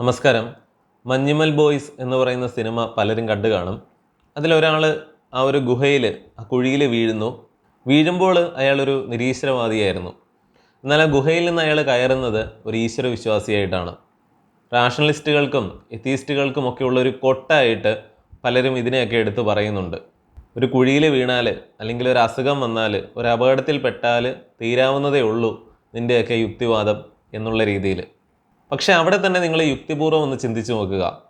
നമസ്കാരം. മഞ്ഞുമൽ ബോയ്സ് എന്ന് പറയുന്ന സിനിമ പലരും കണ്ടു കാണും. അതിലൊരാൾ ആ ഒരു ഗുഹയിൽ ആ കുഴിയിൽ വീഴുന്നു. വീഴുമ്പോൾ അയാളൊരു നിരീശ്വരവാദിയായിരുന്നു. എന്നാൽ ആ ഗുഹയിൽ നിന്ന് അയാൾ കയറുന്നത് ഒരു ഈശ്വര വിശ്വാസിയായിട്ടാണ് റാഷണലിസ്റ്റുകൾക്കും എത്തീസ്റ്റുകൾക്കും ഒക്കെ ഉള്ള ഒരു കൊട്ടായിട്ട് പലരും ഇതിനെയൊക്കെ എടുത്തു പറയുന്നുണ്ട്. ഒരു കുഴിയിൽ വീണാൽ അല്ലെങ്കിൽ ഒരു അസുഖം വന്നാൽ ഒരു അപകടത്തിൽ പെട്ടാൽ തീരാവുന്നതേ ഉള്ളൂ നിന്റെയൊക്കെ യുക്തിവാദം എന്നുള്ള രീതിയിൽ. പക്ഷെ അവിടെ തന്നെ നിങ്ങൾ യുക്തിപൂർവം ഒന്ന് ചിന്തിച്ചു നോക്കുക.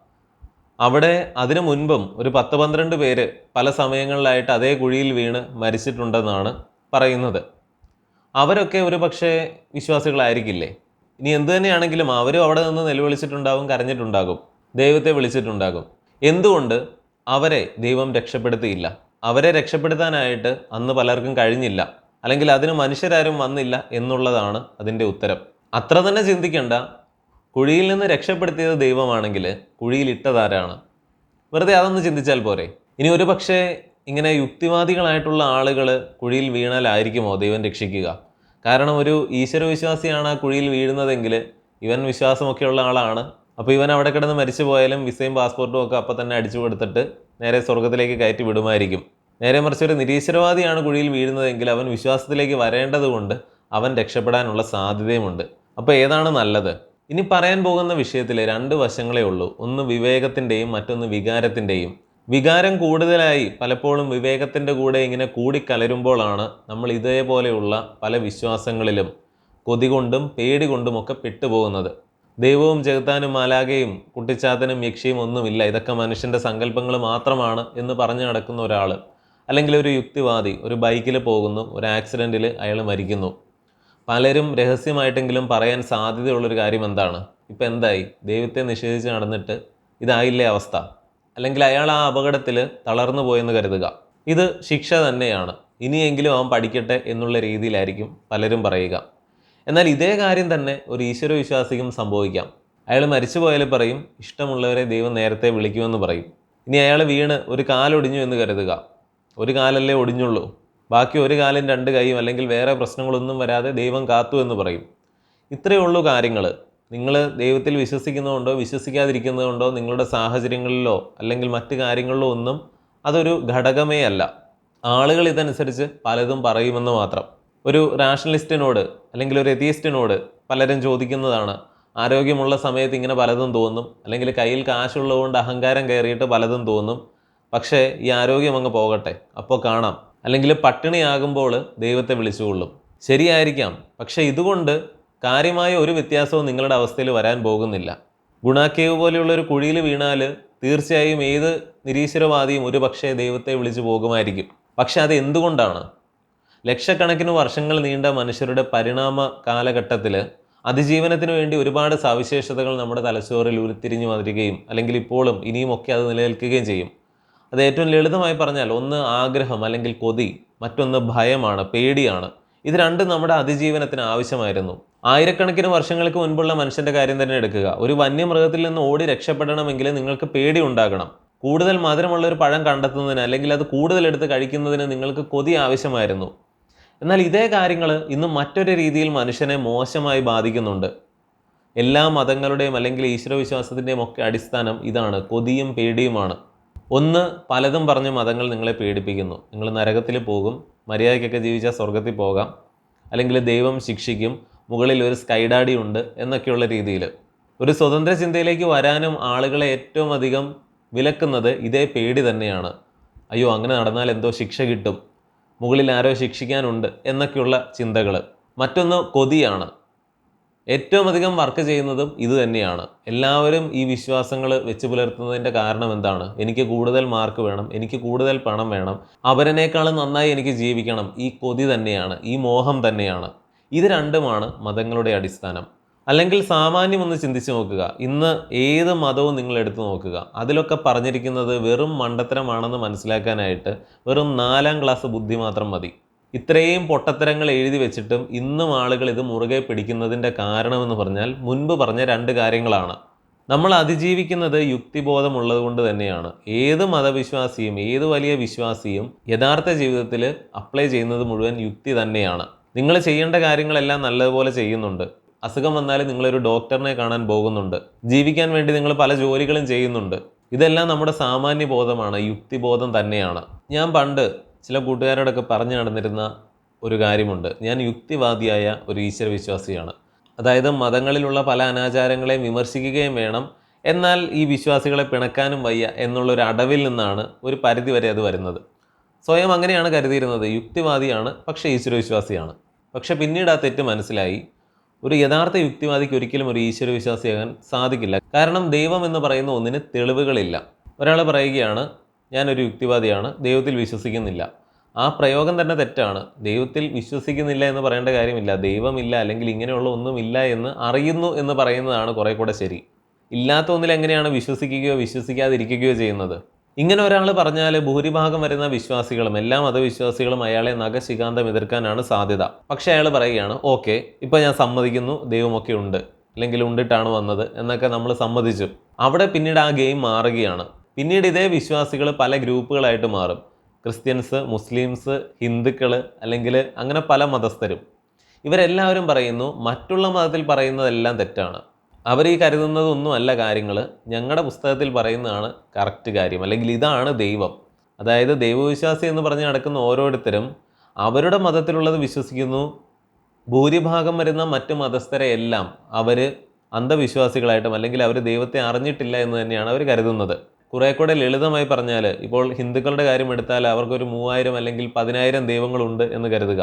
അവിടെ അതിനു മുൻപും ഒരു പത്ത് പന്ത്രണ്ട് പേര് പല സമയങ്ങളിലായിട്ട് അതേ കുഴിയിൽ വീണ് മരിച്ചിട്ടുണ്ടെന്നാണ് പറയുന്നത്. അവരൊക്കെ ഒരു പക്ഷേ വിശ്വാസികളായിരിക്കില്ലേ? ഇനി എന്തു തന്നെയാണെങ്കിലും അവരും അവിടെ നിന്ന് നിലവിളിച്ചിട്ടുണ്ടാകും കരഞ്ഞിട്ടുണ്ടാകും ദൈവത്തെ വിളിച്ചിട്ടുണ്ടാകും. എന്തുകൊണ്ട് അവരെ ദൈവം രക്ഷപ്പെടുത്തിയില്ല? അവരെ രക്ഷപ്പെടുത്താനായിട്ട് അന്ന് പലർക്കും കഴിഞ്ഞില്ല. അല്ലെങ്കിൽ അതിന് മനുഷ്യരാരും വന്നില്ല എന്നുള്ളതാണ് അതിന്റെ ഉത്തരം. അത്ര തന്നെ ചിന്തിക്കേണ്ട കുഴിയിൽ നിന്ന് രക്ഷപ്പെടുത്തിയത് ദൈവമാണെങ്കിൽ കുഴിയിലിട്ടതാരാണ് വെറുതെ അതൊന്ന് ചിന്തിച്ചാൽ പോരെ. ഇനി ഒരു പക്ഷേ ഇങ്ങനെ യുക്തിവാദികളായിട്ടുള്ള ആളുകൾ കുഴിയിൽ വീണാലായിരിക്കുമോ ദൈവം രക്ഷിക്കുക? കാരണം ഒരു ഈശ്വരവിശ്വാസിയാണ് ആ കുഴിയിൽ വീഴുന്നതെങ്കിൽ ഇവൻ വിശ്വാസമൊക്കെയുള്ള ആളാണ്. അപ്പോൾ ഇവൻ അവിടെ കിടന്ന് മരിച്ചു പോയാലും വിസയും പാസ്പോർട്ടും ഒക്കെ അപ്പം തന്നെ അടിച്ചു കൊടുത്തിട്ട് നേരെ സ്വർഗത്തിലേക്ക് കയറ്റി വിടുമായിരിക്കും. നേരെ മറിച്ച് ഒരു നിരീശ്വരവാദിയാണ് കുഴിയിൽ വീഴുന്നതെങ്കിൽ അവൻ വിശ്വാസത്തിലേക്ക് വരേണ്ടതുകൊണ്ട് അവൻ രക്ഷപ്പെടാനുള്ള സാധ്യതയുമുണ്ട്. അപ്പോൾ ഏതാണ് നല്ലത്? ഇനി പറയാൻ പോകുന്ന വിഷയത്തിൽ രണ്ട് വശങ്ങളേ ഉള്ളൂ. ഒന്ന് വിവേകത്തിന്റെയും മറ്റൊന്ന് വികാരത്തിന്റെയും വികാരം കൂടുതലായി പലപ്പോഴും വിവേകത്തിന്റെ കൂടെ ഇങ്ങനെ കൂടിക്കലരുമ്പോഴാണ് നമ്മൾ ഇതേപോലെയുള്ള പല വിശ്വാസങ്ങളിലും കൊതി കൊണ്ടും പേടി കൊണ്ടുമൊക്കെ പെട്ടുപോകുന്നത്. ദൈവവും ജഗത്താനും മാലാകയും കുട്ടിച്ചാത്തനും യക്ഷിയും ഒന്നുമില്ല. ഇതൊക്കെ മനുഷ്യന്റെ സങ്കല്പങ്ങൾ മാത്രമാണ് എന്ന് പറഞ്ഞു നടക്കുന്ന ഒരാൾ അല്ലെങ്കിൽ ഒരു യുക്തിവാദി ഒരു ബൈക്കിൽ പോകുന്നു ഒരു ആക്സിഡന്റിൽ അയാൾ മരിക്കുന്നു. പലരും രഹസ്യമായിട്ടെങ്കിലും പറയാൻ സാധ്യതയുള്ളൊരു കാര്യം എന്താണ്? ഇപ്പം എന്തായി? ദൈവത്തെ നിഷേധിച്ച് നടന്നിട്ട് ഇതായില്ലേ അവസ്ഥ? അല്ലെങ്കിൽ അയാൾ ആ അപകടത്തിൽ തളർന്നു പോയെന്ന് കരുതുക. ഇത് ശിക്ഷ തന്നെയാണ്. ഇനിയെങ്കിലും അവൻ പഠിക്കട്ടെ എന്നുള്ള രീതിയിലായിരിക്കും പലരും പറയുക. എന്നാൽ ഇതേ കാര്യം തന്നെ ഒരു ഈശ്വരവിശ്വാസിക്കും സംഭവിക്കാം. അയാൾ മരിച്ചു പോയാൽ പറയും ഇഷ്ടമുള്ളവരെ ദൈവം നേരത്തെ വിളിക്കുമെന്ന് പറയും. ഇനി അയാൾ വീണ് ഒരു കാലൊടിഞ്ഞു എന്ന് കരുതുക. ഒരു കാലല്ലേ ഒടിഞ്ഞുള്ളൂ. ബാക്കി ഒരു കാലം രണ്ട് കൈയും അല്ലെങ്കിൽ വേറെ പ്രശ്നങ്ങളൊന്നും വരാതെ ദൈവം കാത്തു എന്ന് പറയും. ഇത്രയേ ഉള്ളൂ കാര്യങ്ങൾ. നിങ്ങൾ ദൈവത്തിൽ വിശ്വസിക്കുന്നതുകൊണ്ടോ വിശ്വസിക്കാതിരിക്കുന്നതുകൊണ്ടോ നിങ്ങളുടെ സാഹചര്യങ്ങളിലോ അല്ലെങ്കിൽ മറ്റ് കാര്യങ്ങളിലോ ഒന്നും അതൊരു ഘടകമേ അല്ല. ആളുകൾ ഇതനുസരിച്ച് പലതും പറയുമെന്ന് മാത്രം. ഒരു റാഷണലിസ്റ്റിനോട് അല്ലെങ്കിൽ ഒരു എത്തിയിസ്റ്റിനോട് പലരും ചോദിക്കുന്നതാണ് ആരോഗ്യമുള്ള സമയത്ത് ഇങ്ങനെ പലതും തോന്നും? അല്ലെങ്കിൽ കയ്യിൽ കാശുള്ളതുകൊണ്ട് അഹങ്കാരം കയറിയിട്ട് പലതും തോന്നും? പക്ഷേ ഈ ആരോഗ്യം അങ്ങ് പോകട്ടെ. അപ്പോൾ കാണാം. അല്ലെങ്കിൽ പട്ടിണിയാകുമ്പോൾ ദൈവത്തെ വിളിച്ചുകൊള്ളും. ശരിയായിരിക്കാം. പക്ഷേ ഇതുകൊണ്ട് കാര്യമായ ഒരു വ്യത്യാസവും നിങ്ങളുടെ അവസ്ഥയിൽ വരാൻ പോകുന്നില്ല. ഗുണാക്കേവ് പോലെയുള്ള ഒരു കുഴിയിൽ വീണാൽ തീർച്ചയായും ഏത് നിരീശ്വരവാദിയും ഒരു പക്ഷേ ദൈവത്തെ വിളിച്ചു പോകുമായിരിക്കും. പക്ഷെ അത് എന്തുകൊണ്ടാണ്? ലക്ഷക്കണക്കിന് വർഷങ്ങൾ നീണ്ട മനുഷ്യരുടെ പരിണാമ കാലഘട്ടത്തിൽ അതിജീവനത്തിന് വേണ്ടി ഒരുപാട് സവിശേഷതകൾ നമ്മുടെ തലച്ചോറിൽ ഉരുത്തിരിഞ്ഞു വരികയും അല്ലെങ്കിൽ ഇപ്പോഴും ഇനിയുമൊക്കെ അത് നിലനിൽക്കുകയും ചെയ്യും. അത് ഏറ്റവും ലളിതമായി പറഞ്ഞാൽ ഒന്ന് ആഗ്രഹം അല്ലെങ്കിൽ കൊതി മറ്റൊന്ന് ഭയമാണ് പേടിയാണ്. ഇത് രണ്ടും നമ്മുടെ അതിജീവനത്തിന് ആവശ്യമായിരുന്നു. ആയിരക്കണക്കിന് വർഷങ്ങൾക്ക് മുൻപുള്ള മനുഷ്യന്റെ കാര്യം തന്നെ എടുക്കുക. ഒരു വന്യമൃഗത്തിൽ നിന്ന് ഓടി രക്ഷപ്പെടണമെങ്കിൽ നിങ്ങൾക്ക് പേടി ഉണ്ടാകണം. കൂടുതൽ മധുരമുള്ള ഒരു പഴം കണ്ടെത്തുന്നതിന് അല്ലെങ്കിൽ അത് കൂടുതൽ എടുത്ത് കഴിക്കുന്നതിന് നിങ്ങൾക്ക് കൊതി ആവശ്യമായിരുന്നു. എന്നാൽ ഇതേ കാര്യങ്ങൾ ഇന്ന് മറ്റൊരു രീതിയിൽ മനുഷ്യനെ മോശമായി ബാധിക്കുന്നുണ്ട്. എല്ലാ മതങ്ങളുടെയും അല്ലെങ്കിൽ ഈശ്വരവിശ്വാസത്തിന്റെയും ഒക്കെ അടിസ്ഥാനം ഇതാണ്. കൊതിയും പേടിയുമാണ്. ഒന്ന് പലതും പറഞ്ഞ് മതങ്ങൾ നിങ്ങളെ പേടിപ്പിക്കുന്നു നിങ്ങൾ നരകത്തിൽ പോകും മര്യാദയ്ക്കൊക്കെ ജീവിച്ചാൽ സ്വർഗത്തിൽ പോകാം അല്ലെങ്കിൽ ദൈവം ശിക്ഷിക്കും മുകളിൽ ഒരു സ്കൈഡാഡി ഉണ്ട് എന്നൊക്കെയുള്ള രീതിയിൽ. ഒരു സ്വതന്ത്ര ചിന്തയിലേക്ക് വരാനും ആളുകളെ ഏറ്റവും അധികം വിലക്കുന്നത് ഇതേ പേടി തന്നെയാണ്. അയ്യോ അങ്ങനെ നടന്നാൽ എന്തോ ശിക്ഷ കിട്ടും മുകളിൽ ആരോ ശിക്ഷിക്കാനുണ്ട് എന്നൊക്കെയുള്ള ചിന്തകൾ മറ്റൊന്ന് കൊതിയാണ്. ഏറ്റവും അധികം വർക്ക് ചെയ്യുന്നതും ഇത് തന്നെയാണ്. എല്ലാവരും ഈ വിശ്വാസങ്ങൾ വെച്ച് പുലർത്തുന്നതിന്റെ കാരണം എന്താണ്? എനിക്ക് കൂടുതൽ മാർക്ക് വേണം എനിക്ക് കൂടുതൽ പണം വേണം അവരനേക്കാളും നന്നായി എനിക്ക് ജീവിക്കണം ഈ കൊതി തന്നെയാണ് ഈ മോഹം തന്നെയാണ്. ഇത് രണ്ടുമാണ് മതങ്ങളുടെ അടിസ്ഥാനം. അല്ലെങ്കിൽ സാമാന്യം ഒന്ന് ചിന്തിച്ച് നോക്കുക. ഇന്ന് ഏത് മതവും നിങ്ങൾ എടുത്തു നോക്കുക. അതിലൊക്കെ പറഞ്ഞിരിക്കുന്നത് വെറും മണ്ടത്തരമാണെന്ന് മനസ്സിലാക്കാനായിട്ട് വെറും നാലാം ക്ലാസ് ബുദ്ധി മാത്രം മതി. ഇത്രയും പൊട്ടത്തരങ്ങൾ എഴുതി വെച്ചിട്ടും ഇന്നും ആളുകൾ ഇത് മുറുകെ പിടിക്കുന്നതിന്റെ കാരണമെന്ന് പറഞ്ഞാൽ മുൻപ് പറഞ്ഞ രണ്ട് കാര്യങ്ങളാണ്. നമ്മൾ അതിജീവിക്കുന്നത് യുക്തിബോധമുള്ളത് കൊണ്ട് തന്നെയാണ്. ഏത് മതവിശ്വാസിയും ഏത് വലിയ വിശ്വാസിയും യഥാർത്ഥ ജീവിതത്തിൽ അപ്ലൈ ചെയ്യുന്നത് മുഴുവൻ യുക്തി തന്നെയാണ്. നിങ്ങൾ ചെയ്യേണ്ട കാര്യങ്ങളെല്ലാം നല്ലതുപോലെ ചെയ്യുന്നുണ്ട്. അസുഖം വന്നാൽ നിങ്ങളൊരു ഡോക്ടറിനെ കാണാൻ പോകുന്നുണ്ട്. ജീവിക്കാൻ വേണ്ടി നിങ്ങൾ പല ജോലികളും ചെയ്യുന്നുണ്ട്. ഇതെല്ലാം നമ്മുടെ സാമാന്യ ബോധമാണ് യുക്തിബോധം തന്നെയാണ്. ഞാൻ പണ്ട് ചില കൂട്ടുകാരോടൊക്കെ പറഞ്ഞു നടന്നിരുന്ന ഒരു കാര്യമുണ്ട്. ഞാൻ യുക്തിവാദിയായ ഒരു ഈശ്വര വിശ്വാസിയാണ് അതായത് മതങ്ങളിലുള്ള പല അനാചാരങ്ങളെയും വിമർശിക്കുകയും വേണം. എന്നാൽ ഈ വിശ്വാസികളെ പിണക്കാനും വയ്യ എന്നുള്ളൊരു അടവിൽ നിന്നാണ് ഒരു പരിധി വരെ അത് വരുന്നത്. സ്വയം അങ്ങനെയാണ് കരുതിയിരുന്നത്. യുക്തിവാദിയാണ് പക്ഷേ ഈശ്വരവിശ്വാസിയാണ്. പക്ഷെ പിന്നീട് ആ തെറ്റ് മനസ്സിലായി. ഒരു യഥാർത്ഥ യുക്തിവാദിക്ക് ഒരിക്കലും ഒരു ഈശ്വരവിശ്വാസിയാകാൻ സാധിക്കില്ല. കാരണം ദൈവം എന്ന് പറയുന്ന ഒന്നിന് തെളിവുകളില്ല. ഒരാൾ പറയുകയാണ് ഞാനൊരു യുക്തിവാദിയാണ് ദൈവത്തിൽ വിശ്വസിക്കുന്നില്ല. ആ പ്രയോഗം തന്നെ തെറ്റാണ്. ദൈവത്തിൽ വിശ്വസിക്കുന്നില്ല എന്ന് പറയേണ്ട കാര്യമില്ല. ദൈവമില്ല അല്ലെങ്കിൽ ഇങ്ങനെയുള്ള ഒന്നുമില്ല എന്ന് അറിയുന്നു എന്ന് പറയുന്നതാണ് കുറേ കൂടെ ശരി. ഇല്ലാത്ത ഒന്നിൽ എങ്ങനെയാണ് വിശ്വസിക്കുകയോ വിശ്വസിക്കാതിരിക്കുകയോ ചെയ്യുന്നത്? ഇങ്ങനെ ഒരാൾ പറഞ്ഞാൽ ഭൂരിഭാഗം വരുന്ന വിശ്വാസികളും എല്ലാ മതവിശ്വാസികളും അയാളെ നഖശികാന്തം എതിർക്കാനാണ് സാധ്യത. പക്ഷേ അയാൾ പറയുകയാണ് ഓക്കെ ഇപ്പം ഞാൻ സമ്മതിക്കുന്നു ദൈവമൊക്കെ ഉണ്ട്. അല്ലെങ്കിൽ ഉണ്ടിട്ടാണ് വന്നത് എന്നൊക്കെ നമ്മൾ സമ്മതിച്ചു. അവിടെ പിന്നീട് ആ ഗെയിം മാറുകയാണ്. പിന്നീട് ഇതേ വിശ്വാസികൾ പല ഗ്രൂപ്പുകളായിട്ട് മാറും. ക്രിസ്ത്യൻസ് മുസ്ലിംസ് ഹിന്ദുക്കൾ അല്ലെങ്കിൽ അങ്ങനെ പല മതസ്ഥരും. ഇവരെല്ലാവരും പറയുന്നു മറ്റുള്ള മതത്തിൽ പറയുന്നതെല്ലാം തെറ്റാണ്. അവർ ഈ കരുതുന്നതൊന്നും അല്ല കാര്യങ്ങൾ ഞങ്ങളുടെ പുസ്തകത്തിൽ പറയുന്നതാണ് കറക്റ്റ് കാര്യം. അല്ലെങ്കിൽ ഇതാണ് ദൈവം. അതായത് ദൈവവിശ്വാസി എന്ന് പറഞ്ഞ് നടക്കുന്ന ഓരോരുത്തരും അവരുടെ മതത്തിലുള്ളത് വിശ്വസിക്കുന്നു. ഭൂരിഭാഗം വരുന്ന മറ്റ് മതസ്ഥരെ എല്ലാം അവർ അന്ധവിശ്വാസികളായിട്ടും അല്ലെങ്കിൽ അവർ ദൈവത്തെ അറിഞ്ഞിട്ടില്ല എന്ന് തന്നെയാണ് അവർ കരുതുന്നത്. കുറേ കൂടെ ലളിതമായി പറഞ്ഞാൽ ഇപ്പോൾ ഹിന്ദുക്കളുടെ കാര്യം എടുത്താൽ അവർക്കൊരു മൂവായിരം അല്ലെങ്കിൽ പതിനായിരം ദൈവങ്ങളുണ്ട് എന്ന് കരുതുക.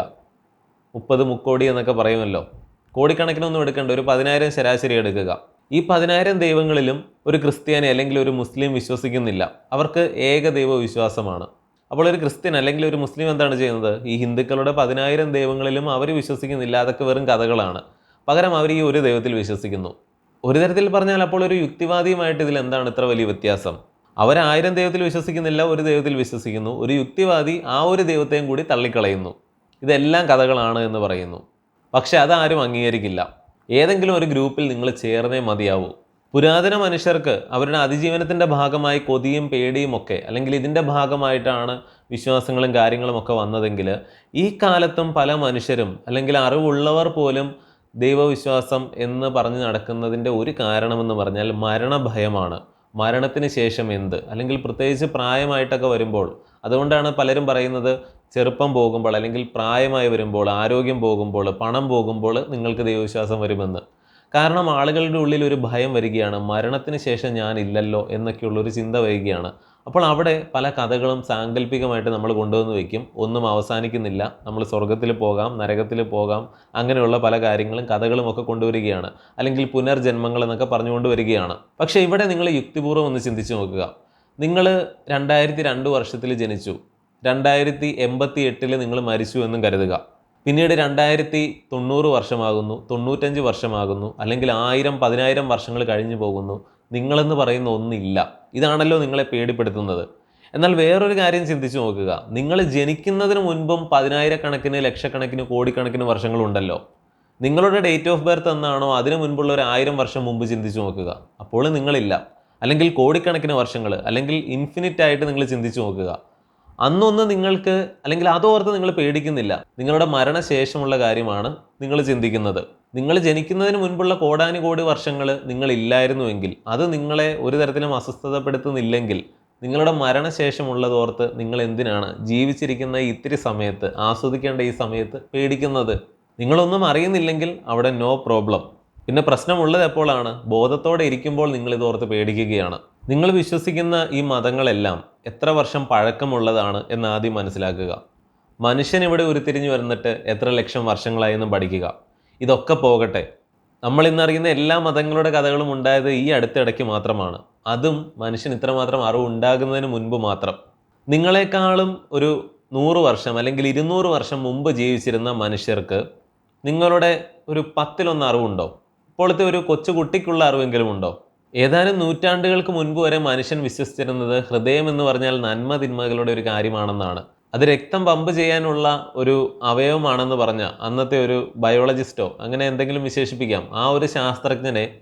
മുപ്പത് മുക്കോടി എന്നൊക്കെ പറയുമല്ലോ. കോടിക്കണക്കിനൊന്നും എടുക്കേണ്ട ഒരു പതിനായിരം ശരാശരി എടുക്കുക. ഈ പതിനായിരം ദൈവങ്ങളിലും ഒരു ക്രിസ്ത്യാനി അല്ലെങ്കിൽ ഒരു മുസ്ലിം വിശ്വസിക്കുന്നില്ല. അവർക്ക് ഏക ദൈവ വിശ്വാസമാണ് അപ്പോൾ ഒരു ക്രിസ്ത്യൻ അല്ലെങ്കിൽ ഒരു മുസ്ലിം എന്താണ് ചെയ്യുന്നത്? ഈ ഹിന്ദുക്കളുടെ പതിനായിരം ദൈവങ്ങളിലും അവർ വിശ്വസിക്കുന്നില്ല. അതൊക്കെ വെറും കഥകളാണ്. പകരം അവർ ഈ ഒരു ദൈവത്തിൽ വിശ്വസിക്കുന്നു. ഒരു തരത്തിൽ പറഞ്ഞാൽ അപ്പോൾ ഒരു യുക്തിവാദിയുമായിട്ട് ഇതിൽ എന്താണ് ഇത്ര വലിയ വ്യത്യാസം? അവർ ആയിരം ദൈവത്തിൽ വിശ്വസിക്കുന്നില്ല ഒരു ദൈവത്തിൽ വിശ്വസിക്കുന്നു. ഒരു യുക്തിവാദി ആ ഒരു ദൈവത്തെയും കൂടി തള്ളിക്കളയുന്നു. ഇതെല്ലാം കഥകളാണ് എന്ന് പറയുന്നു. പക്ഷെ അതാരും അംഗീകരിക്കില്ല. ഏതെങ്കിലും ഒരു ഗ്രൂപ്പിൽ നിങ്ങൾ ചേർന്നേ മതിയാവൂ. പുരാതന മനുഷ്യർക്ക് അവരുടെ അതിജീവനത്തിന്റെ ഭാഗമായി കൊതിയും പേടിയും ഒക്കെ അല്ലെങ്കിൽ ഇതിന്റെ ഭാഗമായിട്ടാണ് വിശ്വാസങ്ങളും കാര്യങ്ങളും ഒക്കെ വന്നതെങ്കിൽ ഈ കാലത്തും പല മനുഷ്യരും അല്ലെങ്കിൽ അറിവുള്ളവർ പോലും ദൈവവിശ്വാസം എന്ന് പറഞ്ഞ് നടക്കുന്നതിന്റെ ഒരു കാരണമെന്ന് പറഞ്ഞാൽ മരണഭയമാണ്. മരണത്തിന് ശേഷം എന്ത്? അല്ലെങ്കിൽ പ്രത്യേകിച്ച് പ്രായമായിട്ടൊക്കെ വരുമ്പോൾ അതുകൊണ്ടാണ് പലരും പറയുന്നത് ചെറുപ്പം പോകുമ്പോൾ അല്ലെങ്കിൽ പ്രായമായി വരുമ്പോൾ ആരോഗ്യം പോകുമ്പോൾ പണം പോകുമ്പോൾ നിങ്ങൾക്ക് ദൈവവിശ്വാസം വരുമെന്ന്. കാരണം ആളുകളുടെ ഉള്ളിൽ ഒരു ഭയം വരികയാണ്. മരണത്തിന് ശേഷം ഞാനില്ലല്ലോ എന്നൊക്കെയുള്ളൊരു ചിന്ത വരികയാണ്. അപ്പോൾ അവിടെ പല കഥകളും സാങ്കല്പികമായിട്ട് നമ്മൾ കൊണ്ടുവന്ന് വയ്ക്കും ഒന്നും അവസാനിക്കുന്നില്ല. നമ്മൾ സ്വർഗത്തിൽ പോകാം നരകത്തിൽ പോകാം അങ്ങനെയുള്ള പല കാര്യങ്ങളും കഥകളും ഒക്കെ കൊണ്ടുവരികയാണ്. അല്ലെങ്കിൽ പുനർജന്മങ്ങൾ എന്നൊക്കെ പറഞ്ഞുകൊണ്ട് വരികയാണ്. പക്ഷേ ഇവിടെ നിങ്ങൾ യുക്തിപൂർവം ഒന്ന് ചിന്തിച്ച് നോക്കുക. നിങ്ങൾ രണ്ടായിരത്തി രണ്ട് വർഷത്തിൽ ജനിച്ചു. രണ്ടായിരത്തി എൺപത്തി എട്ടിൽ നിങ്ങൾ മരിച്ചു എന്നും കരുതുക. പിന്നീട് രണ്ടായിരത്തി തൊണ്ണൂറ് വർഷമാകുന്നു തൊണ്ണൂറ്റഞ്ച് വർഷമാകുന്നു അല്ലെങ്കിൽ ആയിരം പതിനായിരം വർഷങ്ങൾ കഴിഞ്ഞു പോകുന്നു. നിങ്ങളെന്ന് പറയുന്ന ഒന്നില്ല. ഇതാണല്ലോ നിങ്ങളെ പേടിപ്പെടുത്തുന്നത്. എന്നാൽ വേറൊരു കാര്യം ചിന്തിച്ചു നോക്കുക. നിങ്ങൾ ജനിക്കുന്നതിന് മുൻപും പതിനായിരക്കണക്കിന് ലക്ഷക്കണക്കിന് കോടിക്കണക്കിന് വർഷങ്ങളുണ്ടല്ലോ. നിങ്ങളുടെ ഡേറ്റ് ഓഫ് ബർത്ത് എന്നാണോ അതിനു മുൻപുള്ള ഒരു ആയിരം വർഷം മുമ്പ് ചിന്തിച്ചു നോക്കുക. അപ്പോൾ നിങ്ങളില്ല. അല്ലെങ്കിൽ കോടിക്കണക്കിന് വർഷങ്ങൾ അല്ലെങ്കിൽ ഇൻഫിനിറ്റ് ആയിട്ട് നിങ്ങൾ ചിന്തിച്ചു നോക്കുക. അന്നൊന്ന് നിങ്ങൾക്ക് അല്ലെങ്കിൽ അതോർത്ത് നിങ്ങൾ പേടിക്കുന്നില്ല. നിങ്ങളുടെ മരണശേഷമുള്ള കാര്യമാണ് നിങ്ങൾ ചിന്തിക്കുന്നത്. നിങ്ങൾ ജനിക്കുന്നതിന് മുൻപുള്ള കോടാനുകോടി വർഷങ്ങൾ നിങ്ങളില്ലായിരുന്നുവെങ്കിൽ അത് നിങ്ങളെ ഒരു തരത്തിലും അസ്വസ്ഥതപ്പെടുത്തുന്നില്ലെങ്കിൽ നിങ്ങളുടെ മരണശേഷമുള്ളതോർത്ത് നിങ്ങൾ എന്തിനാണ് ജീവിച്ചിരിക്കുന്ന ഇത്തിരി സമയത്ത് ആസ്വദിക്കേണ്ട ഈ സമയത്ത് പേടിക്കുന്നത്? നിങ്ങളൊന്നും അറിയുന്നില്ലെങ്കിൽ അവിടെ നോ പ്രോബ്ലം പിന്നെ പ്രശ്നമുള്ളത് എപ്പോഴാണ്? ബോധത്തോടെ ഇരിക്കുമ്പോൾ നിങ്ങൾ ഇതോർത്ത് പേടിക്കുകയാണ്. നിങ്ങൾ വിശ്വസിക്കുന്ന ഈ മതങ്ങളെല്ലാം എത്ര വർഷം പഴക്കമുള്ളതാണ് എന്ന് ആദ്യം മനസ്സിലാക്കുക. മനുഷ്യൻ ഇവിടെ ഉരുത്തിരിഞ്ഞു വന്നിട്ട് എത്ര ലക്ഷം വർഷങ്ങളായി എന്ന് പഠിക്കുക. ഇതൊക്കെ പോകട്ടെ. നമ്മൾ ഇന്നറിയുന്ന എല്ലാ മതങ്ങളുടെ കഥകളും ഉണ്ടായത് ഈ അടുത്തിടയ്ക്ക് മാത്രമാണ്. അതും മനുഷ്യൻ ഇത്രമാത്രം അറിവ് ഉണ്ടാകുന്നതിന് മുൻപ് മാത്രം. നിങ്ങളെക്കാളും ഒരു നൂറ് വർഷം അല്ലെങ്കിൽ ഇരുന്നൂറ് വർഷം മുമ്പ് ജീവിച്ചിരുന്ന മനുഷ്യർക്ക് നിങ്ങളുടെ ഒരു പത്തിലൊന്ന് അറിവുണ്ടോ? ഇപ്പോഴത്തെ ഒരു കൊച്ചു കുട്ടിക്കുള്ള അറിവെങ്കിലും ഉണ്ടോ? ഏതാനും നൂറ്റാണ്ടുകൾക്ക് മുൻപ് വരെ മനുഷ്യൻ വിശ്വസിച്ചിരുന്നത് ഹൃദയം എന്ന് പറഞ്ഞാൽ നന്മ തിന്മകളുടെ ഒരു കാര്യമാണെന്നാണ്. അത് രക്തം പമ്പ് ചെയ്യാനുള്ള ഒരു അവയവമാണെന്ന് പറഞ്ഞ അന്നത്തെ ഒരു ബയോളജിസ്റ്റോ അങ്ങനെ എന്തെങ്കിലും വിശേഷിപ്പിക്കാം. ആ ഒരു ശാസ്ത്രജ്ഞനെ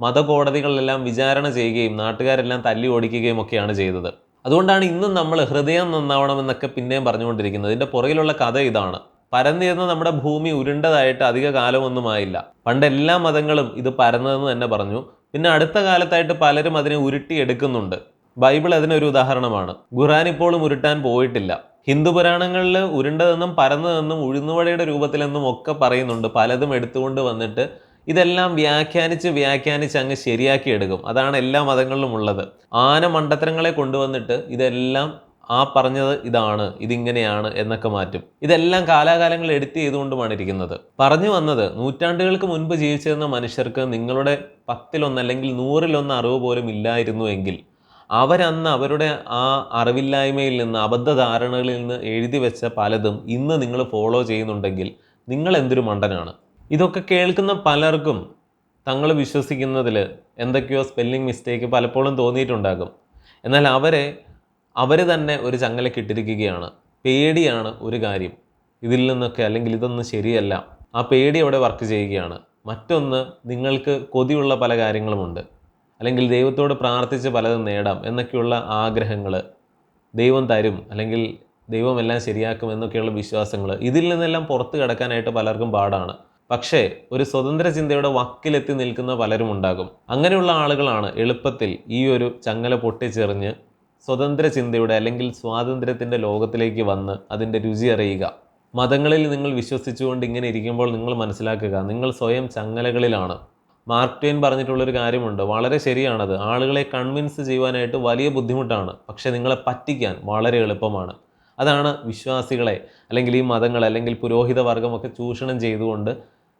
മതകോടതികളിലെല്ലാം വിചാരണ ചെയ്യുകയും നാട്ടുകാരെല്ലാം തല്ലി ഓടിക്കുകയും ഒക്കെയാണ് ചെയ്തത്. അതുകൊണ്ടാണ് ഇന്നും നമ്മൾ ഹൃദയം നന്നാവണമെന്നൊക്കെ പിന്നെയും പറഞ്ഞുകൊണ്ടിരിക്കുന്നത്. ഇതിന്റെ പുറകിലുള്ള കഥ ഇതാണ്. പരന്നിരുന്ന നമ്മുടെ ഭൂമി ഉരുണ്ടതായിട്ട് അധിക കാലമൊന്നുമായില്ല പണ്ട് എല്ലാ മതങ്ങളും ഇത് പരന്നതെന്ന് തന്നെ പറഞ്ഞു. പിന്നെ അടുത്ത കാലത്തായിട്ട് പലരും അതിനെ ഉരുട്ടിയെടുക്കുന്നുണ്ട്. ബൈബിൾ അതിനൊരു ഉദാഹരണമാണ്. ഖുറാൻ ഇപ്പോഴും ഉരുട്ടാൻ പോയിട്ടില്ല. ഹിന്ദു പുരാണങ്ങളിൽ ഉരുണ്ടതെന്നും പരന്നതെന്നും ഉഴുന്നുവടയുടെ രൂപത്തിലെന്നും ഒക്കെ പറയുന്നുണ്ട്. പലതും എടുത്തുകൊണ്ട് വന്നിട്ട് ഇതെല്ലാം വ്യാഖ്യാനിച്ച് വ്യാഖ്യാനിച്ച് അങ്ങ് ശരിയാക്കി എടുക്കും. അതാണ് എല്ലാ മതങ്ങളിലും ഉള്ളത്. ആന മണ്ടത്തരങ്ങളെ കൊണ്ടുവന്നിട്ട് ഇതെല്ലാം ആ പറഞ്ഞത് ഇതാണ് ഇതിങ്ങനെയാണ് എന്നൊക്കെ മാറ്റും. ഇതെല്ലാം കാലാകാലങ്ങൾ എഡിറ്റ് ചെയ്തുകൊണ്ടുമാണ് ഇരിക്കുന്നത്. പറഞ്ഞു വന്നത് നൂറ്റാണ്ടുകൾക്ക് മുൻപ് ജീവിച്ചിരുന്ന മനുഷ്യർക്ക് നിങ്ങളുടെ പത്തിലൊന്ന് അല്ലെങ്കിൽ നൂറിലൊന്ന് അറിവ് പോലും ഇല്ലായിരുന്നു എങ്കിൽ അവരന്ന് അവരുടെ ആ അറിവില്ലായ്മയിൽ നിന്ന് അബദ്ധധാരണകളിൽ നിന്ന് എഴുതി വെച്ച പലതും ഇന്ന് നിങ്ങൾ ഫോളോ ചെയ്യുന്നുണ്ടെങ്കിൽ നിങ്ങൾ എന്തൊരു മണ്ടനാണ്? ഇതൊക്കെ കേൾക്കുന്ന പലർക്കും തങ്ങൾ വിശ്വസിക്കുന്നതിൽ എന്തൊക്കെയോ സ്പെല്ലിംഗ് മിസ്റ്റേക്ക് പലപ്പോഴും തോന്നിയിട്ടുണ്ടാകും. എന്നാൽ അവരെ അവർ തന്നെ ഒരു ചങ്ങല ചങ്ങലക്കിട്ടിരിക്കുകയാണ് പേടിയാണ് ഒരു കാര്യം. ഇതിൽ നിന്നൊക്കെ അല്ലെങ്കിൽ ഇതൊന്നും ശരിയല്ല. ആ പേടി അവിടെ വർക്ക് ചെയ്യുകയാണ്. മറ്റൊന്ന് നിങ്ങൾക്ക് കൊതിയുള്ള പല കാര്യങ്ങളുമുണ്ട്. അല്ലെങ്കിൽ ദൈവത്തോട് പ്രാർത്ഥിച്ച് പലതും നേടാം എന്നൊക്കെയുള്ള ആഗ്രഹങ്ങൾ ദൈവം തരും അല്ലെങ്കിൽ ദൈവം എല്ലാം ശരിയാക്കും എന്നൊക്കെയുള്ള വിശ്വാസങ്ങൾ ഇതിൽ നിന്നെല്ലാം പുറത്തു കിടക്കാനായിട്ട് പലർക്കും പാടാണ്. പക്ഷേ ഒരു സ്വതന്ത്ര ചിന്തയുടെ വക്കിലെത്തി നിൽക്കുന്ന പലരും ഉണ്ടാകും. അങ്ങനെയുള്ള ആളുകളാണ് എളുപ്പത്തിൽ ഈ ഒരു ചങ്ങല പൊട്ടിച്ചെറിഞ്ഞ് സ്വതന്ത്ര ചിന്തയുടെ അല്ലെങ്കിൽ സ്വാതന്ത്ര്യത്തിന്റെ ലോകത്തിലേക്ക് വന്ന് അതിന്റെ രുചി അറിയുക. മതങ്ങളിൽ നിങ്ങൾ വിശ്വസിച്ചുകൊണ്ട് ഇങ്ങനെ ഇരിക്കുമ്പോൾ നിങ്ങൾ മനസ്സിലാക്കുക നിങ്ങൾ സ്വയം ചങ്ങലകളിലാണ്. മാർക്ക് ട്വെയിൻ പറഞ്ഞിട്ടുള്ളൊരു കാര്യമുണ്ട്. വളരെ ശരിയാണത്. ആളുകളെ കൺവിൻസ് ചെയ്യുവാനായിട്ട് വലിയ ബുദ്ധിമുട്ടാണ്. പക്ഷെ നിങ്ങളെ പറ്റിക്കാൻ വളരെ എളുപ്പമാണ്. അതാണ് വിശ്വാസികളെ അല്ലെങ്കിൽ ഈ മതങ്ങൾ അല്ലെങ്കിൽ പുരോഹിത വർഗമൊക്കെ ചൂഷണം ചെയ്തുകൊണ്ട്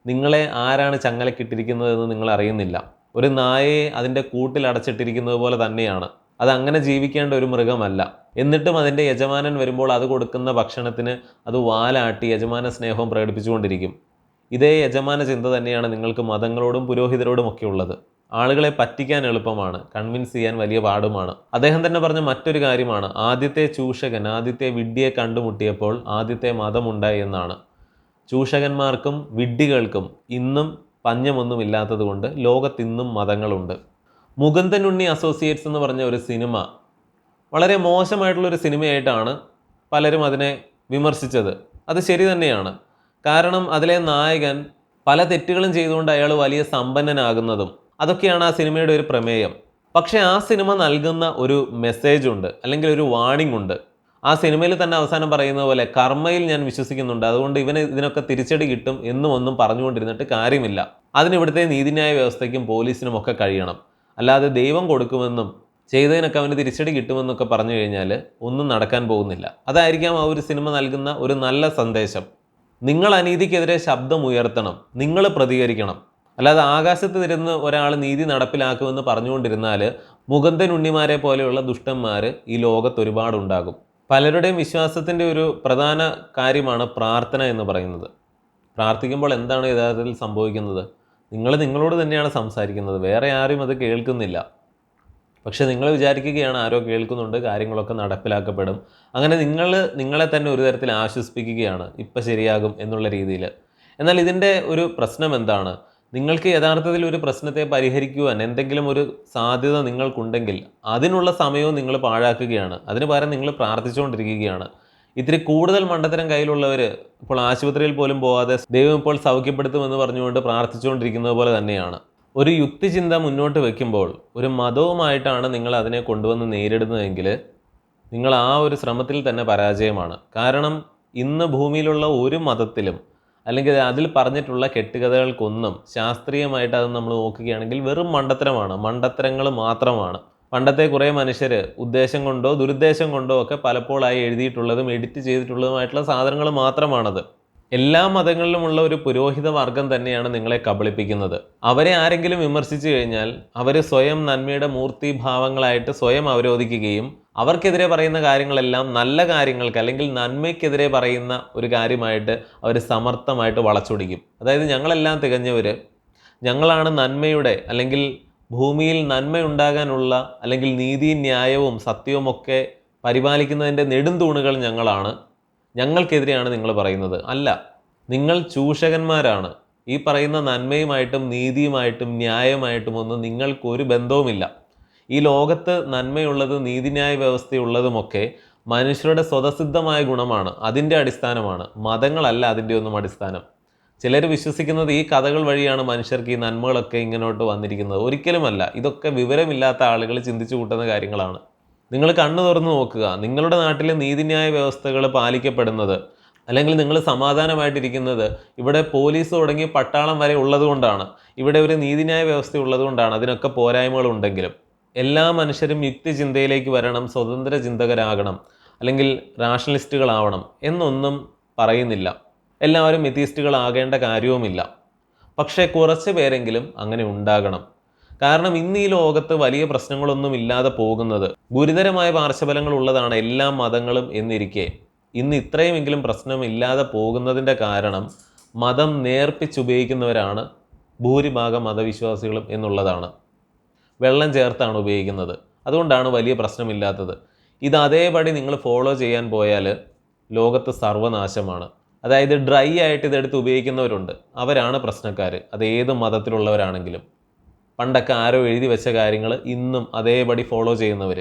നിങ്ങളെ ആരാണ് ചങ്ങലക്കിട്ടിരിക്കുന്നതെന്ന് നിങ്ങൾ അറിയുന്നില്ല. ഒരു നായയെ അതിന്റെ കൂട്ടിൽ അടച്ചിട്ടിരിക്കുന്നത് പോലെ തന്നെയാണ്. അത് അങ്ങനെ ജീവിക്കേണ്ട ഒരു മൃഗമല്ല. എന്നിട്ടും അതിന്റെ യജമാനൻ വരുമ്പോൾ അത് കൊടുക്കുന്ന ഭക്ഷണത്തിന് അത് വാലാട്ടി യജമാന സ്നേഹവും പ്രകടിപ്പിച്ചുകൊണ്ടിരിക്കും. ഇതേ യജമാന ചിന്ത തന്നെയാണ് നിങ്ങൾക്ക് മതങ്ങളോടും പുരോഹിതരോടും ഒക്കെ ഉള്ളത്. ആളുകളെ പറ്റിക്കാൻ എളുപ്പമാണ് കൺവിൻസ് ചെയ്യാൻ വലിയ പാടുമാണ്. അദ്ദേഹം തന്നെ പറഞ്ഞ മറ്റൊരു കാര്യമാണ് ആദ്യത്തെ ചൂഷകൻ ആദ്യത്തെ വിഡ്ഢിയെ കണ്ടുമുട്ടിയപ്പോൾ ആദ്യത്തെ മതമുണ്ടായി എന്നാണ്. ചൂഷകന്മാർക്കും വിഡ്ഢികൾക്കും ഇന്നും പഞ്ഞമൊന്നും ഇല്ലാത്തതുകൊണ്ട് ലോകത്തിന്നും മതങ്ങളുണ്ട്. മുകുന്ദനുണ്ണി അസോസിയേറ്റ്സ് എന്ന് പറഞ്ഞ ഒരു സിനിമ വളരെ മോശമായിട്ടുള്ളൊരു സിനിമയായിട്ടാണ് പലരും അതിനെ വിമർശിച്ചത്. അത് ശരി തന്നെയാണ്. കാരണം അതിലെ നായകൻ പല തെറ്റുകളും ചെയ്തുകൊണ്ട് അയാൾ വലിയ സമ്പന്നനാകുന്നതും അതൊക്കെയാണ് ആ സിനിമയുടെ ഒരു പ്രമേയം. പക്ഷെ ആ സിനിമ നൽകുന്ന ഒരു മെസ്സേജ് ഉണ്ട് അല്ലെങ്കിൽ ഒരു വാണിംഗ് ഉണ്ട്. ആ സിനിമയിൽ തന്നെ അവസാനം പറയുന്ന പോലെ കർമ്മയിൽ ഞാൻ വിശ്വസിക്കുന്നുണ്ട്. അതുകൊണ്ട് ഇവന് ഇതിനൊക്കെ തിരിച്ചടി കിട്ടും എന്നും ഒന്നും പറഞ്ഞുകൊണ്ടിരുന്നിട്ട് കാര്യമില്ല. അതിന് ഇവിടുത്തെ നീതിന്യായ വ്യവസ്ഥയ്ക്കും പോലീസിനും ഒക്കെ കഴിയണം. അല്ലാതെ ദൈവം കൊടുക്കുമെന്നും ചെയ്തതിനൊക്കെ അവന് തിരിച്ചടി കിട്ടുമെന്നൊക്കെ പറഞ്ഞു കഴിഞ്ഞാൽ ഒന്നും നടക്കാൻ പോകുന്നില്ല. അതായിരിക്കാം ആ ഒരു സിനിമ നൽകുന്ന ഒരു നല്ല സന്ദേശം. നിങ്ങൾ അനീതിക്കെതിരെ ശബ്ദം ഉയർത്തണം നിങ്ങൾ പ്രതികരിക്കണം. അല്ലാതെ ആകാശത്ത് ഇരുന്ന് ഒരാൾ നീതി നടപ്പിലാക്കുമെന്ന് പറഞ്ഞുകൊണ്ടിരുന്നാൽ മുകുന്ദൻ ഉണ്ണിമാരെ പോലെയുള്ള ദുഷ്ടന്മാർ ഈ ലോകത്ത് ഒരുപാടുണ്ടാകും. പലരുടെയും വിശ്വാസത്തിന്റെ ഒരു പ്രധാന കാര്യമാണ് പ്രാർത്ഥന എന്ന് പറയുന്നത്. പ്രാർത്ഥിക്കുമ്പോൾ എന്താണ് യഥാർത്ഥത്തിൽ സംഭവിക്കുന്നത്? നിങ്ങൾ നിങ്ങളോട് തന്നെയാണ് സംസാരിക്കുന്നത്. വേറെ ആരും അത് കേൾക്കുന്നില്ല. പക്ഷെ നിങ്ങൾ വിചാരിക്കുകയാണ് ആരോ കേൾക്കുന്നുണ്ട് കാര്യങ്ങളൊക്കെ നടപ്പിലാക്കപ്പെടും. അങ്ങനെ നിങ്ങൾ നിങ്ങളെ തന്നെ ഒരു തരത്തിൽ ആശ്വസിപ്പിക്കുകയാണ് ഇപ്പം ശരിയാകും എന്നുള്ള രീതിയിൽ എന്നാൽ ഇതിന്റെ ഒരു പ്രശ്നം എന്താണ്? നിങ്ങൾക്ക് യഥാർത്ഥത്തിൽ ഒരു പ്രശ്നത്തെ പരിഹരിക്കുവാൻ എന്തെങ്കിലും ഒരു സാധ്യത നിങ്ങൾക്കുണ്ടെങ്കിൽ അതിനുള്ള സമയവും നിങ്ങൾ പാഴാക്കുകയാണ്. അതിന് പകരം നിങ്ങൾ പ്രാർത്ഥിച്ചുകൊണ്ടിരിക്കുകയാണ്. ഇത്തിരി കൂടുതൽ മണ്ടത്തരം കയ്യിലുള്ളവർ ഇപ്പോൾ ആശുപത്രിയിൽ പോലും പോകാതെ ദൈവം ഇപ്പോൾ സൗഖ്യപ്പെടുത്തുമെന്ന് പറഞ്ഞുകൊണ്ട് പ്രാർത്ഥിച്ചുകൊണ്ടിരിക്കുന്നത് പോലെ തന്നെയാണ്. ഒരു യുക്തിചിന്ത മുന്നോട്ട് വെക്കുമ്പോൾ ഒരു മതവുമായിട്ടാണ് നിങ്ങൾ അതിനെ കൊണ്ടുവന്ന് നേരിടുന്നതെങ്കിൽ നിങ്ങൾ ആ ഒരു ശ്രമത്തിൽ തന്നെ പരാജയമാണ്. കാരണം ഇന്ന് ഭൂമിയിലുള്ള ഒരു മതത്തിലും അല്ലെങ്കിൽ അതിൽ പറഞ്ഞിട്ടുള്ള കെട്ടുകഥകൾക്കൊന്നും ശാസ്ത്രീയമായിട്ട് അത് നമ്മൾ നോക്കുകയാണെങ്കിൽ വെറും മണ്ടത്തരമാണ്. മണ്ടത്തരങ്ങൾ മാത്രമാണ്. പണ്ടത്തെ കുറേ മനുഷ്യർ ഉദ്ദേശം കൊണ്ടോ ദുരുദ്ദേശം കൊണ്ടോ ഒക്കെ പലപ്പോഴായി എഴുതിയിട്ടുള്ളതും എഡിറ്റ് ചെയ്തിട്ടുള്ളതുമായിട്ടുള്ള സാധനങ്ങൾ മാത്രമാണത്. എല്ലാ മതങ്ങളിലുമുള്ള ഒരു പുരോഹിത വർഗം തന്നെയാണ് നിങ്ങളെ കബളിപ്പിക്കുന്നത്. അവരെ ആരെങ്കിലും വിമർശിച്ചു കഴിഞ്ഞാൽ അവർ സ്വയം നന്മയുടെ മൂർത്തി ഭാവങ്ങളായിട്ട് സ്വയം അവരോധിക്കുകയും അവർക്കെതിരെ പറയുന്ന കാര്യങ്ങളെല്ലാം നല്ല കാര്യങ്ങൾക്ക് അല്ലെങ്കിൽ നന്മയ്ക്കെതിരെ പറയുന്ന ഒരു കാര്യമായിട്ട് അവർ സമർത്ഥമായിട്ട് വളച്ചൊടിക്കും. അതായത് ഞങ്ങളെല്ലാം തികഞ്ഞവർ ഞങ്ങളാണ് നന്മയുടെ അല്ലെങ്കിൽ ഭൂമിയിൽ നന്മയുണ്ടാകാനുള്ള അല്ലെങ്കിൽ നീതിയും ന്യായവും സത്യവും ഒക്കെ പരിപാലിക്കുന്നതിന്റെ നെടുംതൂണുകൾ ഞങ്ങളാണ്. ഞങ്ങൾക്കെതിരെയാണ് നിങ്ങൾ പറയുന്നത്. അല്ല നിങ്ങൾ ചൂഷകന്മാരാണ്. ഈ പറയുന്ന നന്മയുമായിട്ടും നീതിയുമായിട്ടും ന്യായമായിട്ടും ഒന്നും നിങ്ങൾക്കൊരു ബന്ധവുമില്ല. ഈ ലോകത്ത് നന്മയുള്ളത് നീതിന്യായ വ്യവസ്ഥയുള്ളതുമൊക്കെ മനുഷ്യരുടെ സ്വതസിദ്ധമായ ഗുണമാണ് അതിന്റെ അടിസ്ഥാനമാണ്. മതങ്ങളല്ല അതിന്റെ ഒന്നും അടിസ്ഥാനം. ചിലർ വിശ്വസിക്കുന്നത് ഈ കഥകൾ വഴിയാണ് മനുഷ്യർക്ക് ഈ നന്മകളൊക്കെ ഇങ്ങനോട്ട് വന്നിരിക്കുന്നത്. ഒരിക്കലുമല്ല ഇതൊക്കെ വിവരമില്ലാത്ത ആളുകൾ ചിന്തിച്ചു കൂട്ടുന്ന കാര്യങ്ങളാണ്. നിങ്ങൾ കണ്ണു തുറന്ന് നോക്കുക. നിങ്ങളുടെ നാട്ടിലെ നീതിന്യായ വ്യവസ്ഥകൾ പാലിക്കപ്പെടുന്നത് അല്ലെങ്കിൽ നിങ്ങൾ സമാധാനമായിട്ടിരിക്കുന്നത് ഇവിടെ പോലീസ് തുടങ്ങി പട്ടാളം വരെ ഉള്ളതുകൊണ്ടാണ് ഇവിടെ ഒരു നീതിന്യായ വ്യവസ്ഥ ഉള്ളതുകൊണ്ടാണ് അതിനൊക്കെ പോരായ്മകളുണ്ടെങ്കിലും എല്ലാ മനുഷ്യരും യുക്തിചിന്തയിലേക്ക് വരണം സ്വതന്ത്ര ചിന്തകരാകണം അല്ലെങ്കിൽ റാഷണലിസ്റ്റുകളാവണം എന്നൊന്നും പറയുന്നില്ല. എല്ലാവരും മെത്തീസ്റ്റുകളാകേണ്ട കാര്യവുമില്ല. പക്ഷേ കുറച്ച് പേരെങ്കിലും അങ്ങനെ ഉണ്ടാകണം. കാരണം ഇന്ന് ഈ ലോകത്ത് വലിയ പ്രശ്നങ്ങളൊന്നും ഇല്ലാതെ പോകുന്നത് ഗുരുതരമായ പാർശ്വഫലങ്ങൾ ഉള്ളതാണ് എല്ലാ മതങ്ങളും എന്നിരിക്കെ. ഇന്ന് ഇത്രയുമെങ്കിലും പ്രശ്നമില്ലാതെ പോകുന്നതിന്റെ കാരണം മതം നേർപ്പിച്ചുപയോഗിക്കുന്നവരാണ് ഭൂരിഭാഗം മതവിശ്വാസികളും എന്നുള്ളതാണ്. വെള്ളം ചേർത്താണ് ഉപയോഗിക്കുന്നത്. അതുകൊണ്ടാണ് വലിയ പ്രശ്നമില്ലാത്തത്. ഇത് അതേപടി നിങ്ങൾ ഫോളോ ചെയ്യാൻ പോയാൽ ലോകത്ത് സർവനാശമാണ്. അതായത് ഡ്രൈ ആയിട്ട് ഇതെടുത്ത് ഉപയോഗിക്കുന്നവരുണ്ട്. അവരാണ് പ്രശ്നക്കാർ അത് ഏത് മതത്തിലുള്ളവരാണെങ്കിലും. പണ്ടൊക്കെ ആരോ എഴുതി വെച്ച കാര്യങ്ങൾ ഇന്നും അതേപടി ഫോളോ ചെയ്യുന്നവർ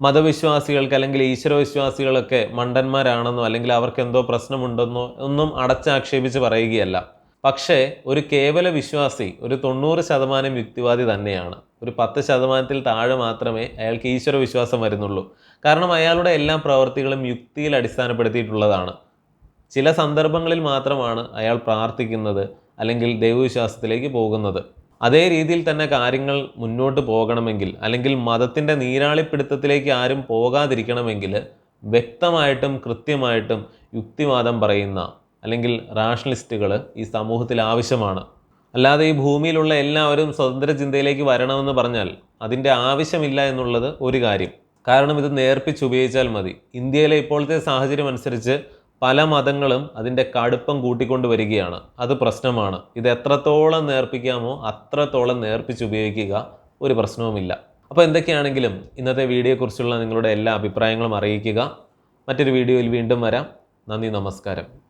മതവിശ്വാസികൾക്ക് അല്ലെങ്കിൽ ഈശ്വരവിശ്വാസികളൊക്കെ മണ്ടന്മാരാണെന്നോ അല്ലെങ്കിൽ അവർക്ക് എന്തോ പ്രശ്നമുണ്ടെന്നോ ഒന്നും അടച്ചാക്ഷേപിച്ച് പറയുകയല്ല. പക്ഷേ ഒരു കേവല വിശ്വാസി ഒരു തൊണ്ണൂറ് ശതമാനം യുക്തിവാദി തന്നെയാണ്. ഒരു പത്ത് ശതമാനത്തിൽ താഴെ മാത്രമേ അയാൾക്ക് ഈശ്വര വിശ്വാസം വരുന്നുള്ളൂ. കാരണം അയാളുടെ എല്ലാ പ്രവൃത്തികളും യുക്തിയിൽ അടിസ്ഥാനപ്പെടുത്തിയിട്ടുള്ളതാണ്. ചില സന്ദർഭങ്ങളിൽ മാത്രമാണ് അയാൾ പ്രാർത്ഥിക്കുന്നത് അല്ലെങ്കിൽ ദൈവവിശ്വാസത്തിലേക്ക് പോകുന്നത്. അതേ രീതിയിൽ തന്നെ കാര്യങ്ങൾ മുന്നോട്ട് പോകണമെങ്കിൽ അല്ലെങ്കിൽ മതത്തിന്റെ നീരാളിപ്പിടുത്തത്തിലേക്ക് ആരും പോകാതിരിക്കണമെങ്കിൽ വ്യക്തമായിട്ടും കൃത്യമായിട്ടും യുക്തിവാദം പറയുന്ന അല്ലെങ്കിൽ റാഷണലിസ്റ്റുകൾ ഈ സമൂഹത്തിൽ ആവശ്യമാണ്. അല്ലാതെ ഈ ഭൂമിയിലുള്ള എല്ലാവരും സ്വതന്ത്ര ചിന്തയിലേക്ക് വരണമെന്ന് പറഞ്ഞാൽ അതിന്റെ ആവശ്യമില്ല എന്നുള്ളത് ഒരു കാര്യം. കാരണം ഇത് നേർപ്പിച്ച് ഉപയോഗിച്ചാൽ മതി. ഇന്ത്യയിലെ ഇപ്പോഴത്തെ സാഹചര്യം അനുസരിച്ച് പല മതങ്ങളും അതിന്റെ കടുപ്പം കൂട്ടിക്കൊണ്ട് വരികയാണ്. അത് പ്രശ്നമാണ്. ഇത് എത്രത്തോളം നേർപ്പിക്കാമോ അത്രത്തോളം നേർപ്പിച്ച് ഉപയോഗിക്കുക ഒരു പ്രശ്നവുമില്ല. അപ്പോൾ എന്തൊക്കെയാണെങ്കിലും ഇന്നത്തെ വീഡിയോയെക്കുറിച്ചുള്ള നിങ്ങളുടെ എല്ലാ അഭിപ്രായങ്ങളും അറിയിക്കുക. മറ്റൊരു വീഡിയോയിൽ വീണ്ടും വരാം. നന്ദി നമസ്കാരം.